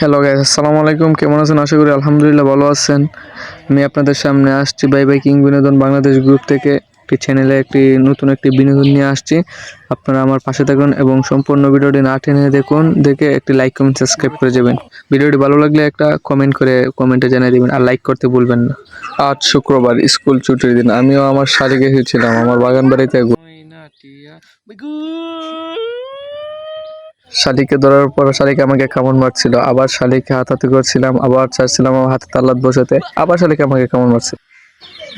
Hello guys আসসালামু আলাইকুম কেমন আছেন? আশা করি আলহামদুলিল্লাহ ভালো আছেন। আমি আপনাদের সামনে আসছি বাই বাই কিং বিনোদন বাংলাদেশ গ্রুপ থেকে। একটি চ্যানেলে একটি নতুন একটি বিনোদন নিয়ে আসছি। আপনারা আমার পাশে থাকুন এবং সম্পূর্ণ ভিডিওটি না টেনে দেখুন। দেখে একটি লাইক কমেন্ট সাবস্ক্রাইব করে যাবেন। ভিডিওটি ভালো লাগলে একটা কমেন্ট করে কমেন্টে জানিয়ে দেবেন। আর লাইক করতে ভুলবেন না। আজ শুক্রবার স্কুল ছুটির দিন। আমিও আমার শাড়িকে গেছিলাম। আমার বাগান বাড়িতে শালিকে ধরার পর শালিকে আমাকে কামড় মারছিল। আবার শালিকে হাতাতে করছিলাম আবার চাচ্ছিলাম আমার হাতে তাল্লাত বসাতে আবার শালিকে আমাকে কামড় মারছে।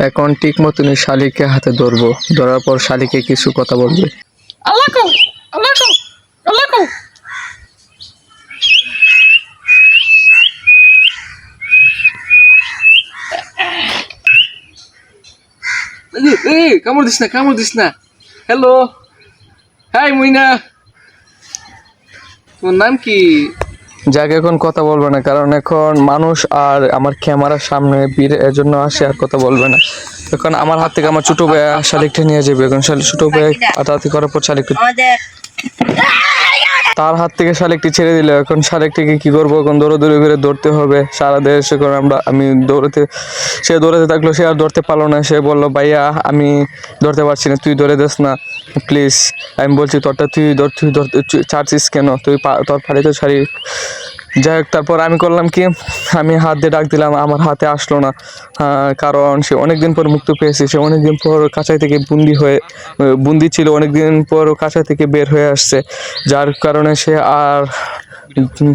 এখন ঠিক মতনই শালিকে হাতে ধরবো। ধরার পর শালিকে কিছু কথা বলবে। কামড় দিস না কামড় দিস না। হ্যালো হাই মুইনা তোর নাম কি? যাকে এখন কথা বলবে না কারণ এখন মানুষ আর আমার ক্যামেরার সামনে বীর এর জন্য আসে আর কথা বলবে না। এখন আমার হাত থেকে আমার ছোট ভাই শালিকটা নিয়ে যাবে। এখন শালিক ছোট ভাই হাতাহাতি করার পর শালিক আমাদের তার হাত থেকে শালিকটি ছেড়ে দিল। এখন শালিকটিকে কি করব? এখন দৌড়াদৌড়ি করে দৌড়তে হবে। সারা দেশ করে আমরা, আমি দৌড়াতে, সে দৌড়াতে থাকল, সে আর দৌড়তে পারল না। সে বলল, ভাইয়া, আমি ধরতে পারছি না, তুই দৌড়ে দিস না। প্লিজ, আমি বলছি, তোরটা তুই ধর তুই দৌড় চার্জিস কেন? তুই তোর ফাড়ি তো ছাড়ি যাই হোক তারপর আমি করলাম কি আমি হাত দিয়ে ডাক দিলাম আমার হাতে আসলো না কারণ সে অনেকদিন পর মুক্ত পেয়েছে সে অনেকদিন পর কাঁচাই থেকে বুন্দি হয়ে আহ, বুন্দি ছিল অনেকদিন পর কাঁচা থেকে বের হয়ে আসছে যার কারণে সে আর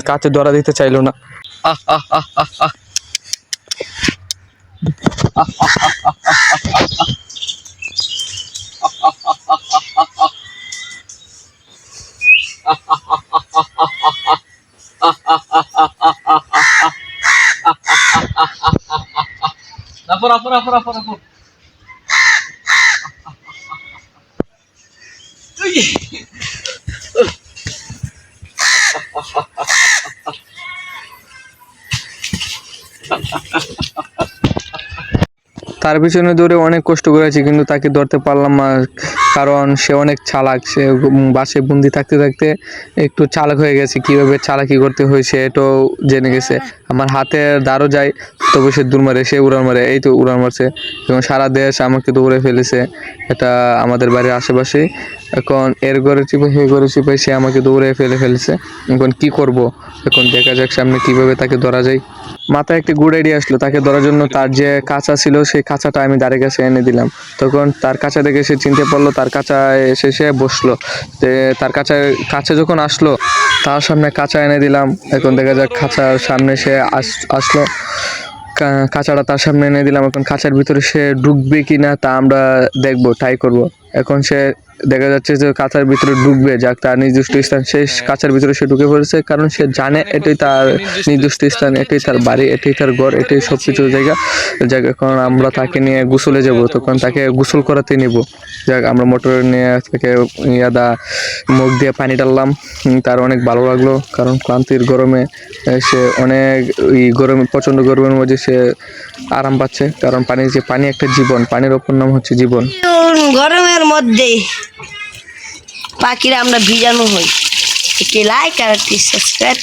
কাছে ধরা দিতে চাইলো না আহ আহ আহ আহ আহ রাফর রাফর রাফর রাফর রাফর তার পিছনে দৌড়ে অনেক কষ্ট করেছি, কিন্তু তাকে ধরতে পারলাম না, কারণ সে অনেক চালাক, সে বাসে বন্দি থাকতে থাকতে একটু চালাক হয়ে গেছে, কীভাবে চালাকি করতে হয়েছে এটাও জেনে গেছে। আমার হাতে দাঁড়ও যায়, তবু সে দূর মারে, সে উড়ান মারে, এই তো উড়ান মারছে। এবং সারা দেশ আমাকে দৌড়ে ফেলেছে, এটা আমাদের বাড়ির আশেপাশে। এখন এর ঘরে চিপে, হে ঘরে চিপে সে আমাকে দৌড়ে ফেলে ফেলেছে। এখন কি করব? এখন দেখা যাক সামনে কীভাবে তাকে ধরা যায়। মাথায় একটি গুড আইডিয়া আসলো, তাকে ধরার জন্য তার যে কাঁচা ছিল সেই কাঁচাটা আমি দাঁড়ে কাছে এনে দিলাম। তখন তার কাঁচা দেখে সে চিনতে পারল, তার কাঁচা এসে সে বসল। তার কাঁচা কাছে যখন আসলো, তার সামনে কাঁচা এনে দিলাম। এখন দেখা যাক খাঁচার সামনে সে আস- আসলো। কাঁচাটা তার সামনে এনে দিলাম। এখন কাঁচার ভিতরে সে ঢুকবে কি না তা আমরা দেখব ট্রাই করব। এখন সে দেখা যাচ্ছে যে কাঁচার ভিতরে ঢুকবে, যাক তার নির্দিষ্ট স্থান, সে কাঁচার ভিতরে সে ঢুকে পড়েছে, কারণ সে জানে এটাই তার নির্দিষ্ট স্থান, এটাই তার বাড়ি, এটাই তার ঘর, এটাই সব কিছু জায়গা। যাক, এখন আমরা তাকে নিয়ে গোসলে যাব, তখন তাকে গোসল করাতে নিব। যাক, আমরা মোটর নিয়ে তাকে ইয়াদা মুখ দিয়ে পানি ডাললাম তার অনেক ভালো লাগল, কারণ ক্লান্তির গরমে সে অনেক এই গরমে, প্রচণ্ড গরমের মধ্যে সে আরাম পাচ্ছে, কারণ পানি যে পানি একটা জীবন, পানির ওপর নাম হচ্ছে জীবন। গরমের মধ্যে পাখিরা আমরা ভিজানো হই। একটি লাইক আর একটি সাবস্ক্রাইব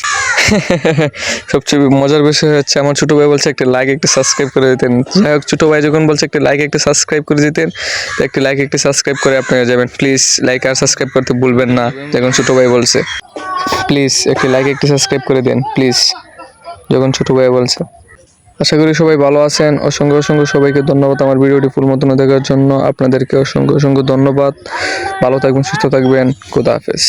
সবচেয়ে মজার বিষয় হচ্ছে আমার ছোট ভাই বলছে একটা লাইক একটা সাবস্ক্রাইব করে দিতেন। যাই হোক, ছোট ভাই যখন বলছে একটা লাইক একটা সাবস্ক্রাইব করে দিতেন, তো একটি লাইক একটা সাবস্ক্রাইব করে আপনারা যাবেন। প্লিজ লাইক আর সাবস্ক্রাইব করতে ভুলবেন না, যখন ছোট ভাই বলছে। প্লিজ একটি লাইক একটি সাবস্ক্রাইব করে দেন প্লিজ যখন ছোট ভাই বলছে। আশা করি সবাই ভালো আছেন। অসংখ্য অসংখ্য সবাইকে ধন্যবাদ আমার ভিডিওটি ফুল মতন দেখার জন্য। আপনাদেরকে অসংখ্য অসংখ্য ধন্যবাদ। ভালো থাকবেন, সুস্থ থাকবেন। খুদা হাফেজ।